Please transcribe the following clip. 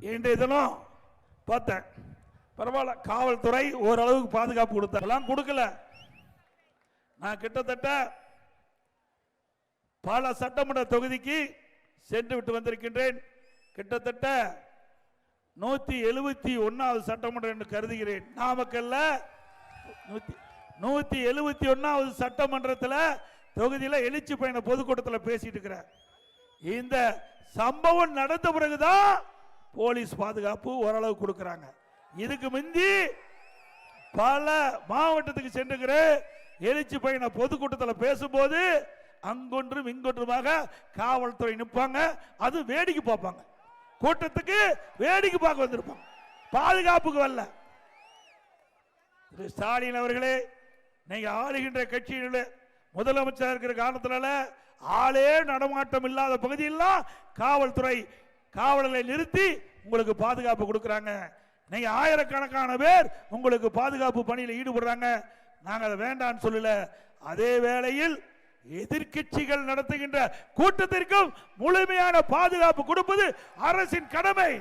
இன்றைய தினம் பார்த்தேன். பரவாயில்ல காவல்துறை ஓரளவுக்கு பாதுகாப்பு கொடுத்தாங்கலாம் கொடுக்கல. நான் கிட்டத்தட்ட பல சட்டமன்ற தொகுதிக்கு சென்று விட்டு வந்திருக்கின்றேன். கிட்டத்தட்ட நூத்தி எழுபத்தி ஒன்னாவது சட்டமன்றம் என்று கருதுகிறேன். நாமக்கல்ல நூத்தி நூத்தி எழுபத்தி ஒன்னாவது சட்டமன்றத்தில் தொகுதியில் எழுச்சி பயண பொதுக்கூட்டத்தில் பேசிட்டு இருக்கிறேன். இந்த சம்பவம் நடந்த பிறகுதான் போலீஸ் பாதுகாப்பு ஓரளவு கொடுக்குறாங்க. இதுக்கு முந்தி பல மாவட்டத்துக்கு சென்றுகிற எழுச்சி பயண பொதுக்கூட்டத்தில் பேசும்போது அங்கொன்றும் இங்கொன்றுமாக காவல்துறை நிற்பாங்க. அது வேடிக்கை பார்ப்பாங்க. கூட்டத்துக்கு வேடிக்கை பார்க்க வந்திருப்பாங்க. பாதுகாப்புக்கு வரல. திரு ஸ்டாலின் அவர்களே நீங்க ஆளுகின்ற கட்சியில முதலமைச்சர் இருக்கிற காரணத்தினால ஆளே நடமாட்டம் இல்லாத பகுதியெல்லாம் காவல்துறை காவலரை நிறுத்தி உங்களுக்கு பாதுகாப்பு கொடுக்குறாங்க. நீங்க ஆயிரக்கணக்கான பேர் உங்களுக்கு பாதுகாப்பு பணியில் ஈடுபடுறாங்க. நாங்கள் அதை வேண்டாம்னு சொல்லல. அதே வேளையில் எதிர்க்கட்சிகள் நடத்துகின்ற கூட்டத்திற்கும் முழுமையான பாதுகாப்பு கொடுப்பது அரசின் கடமை.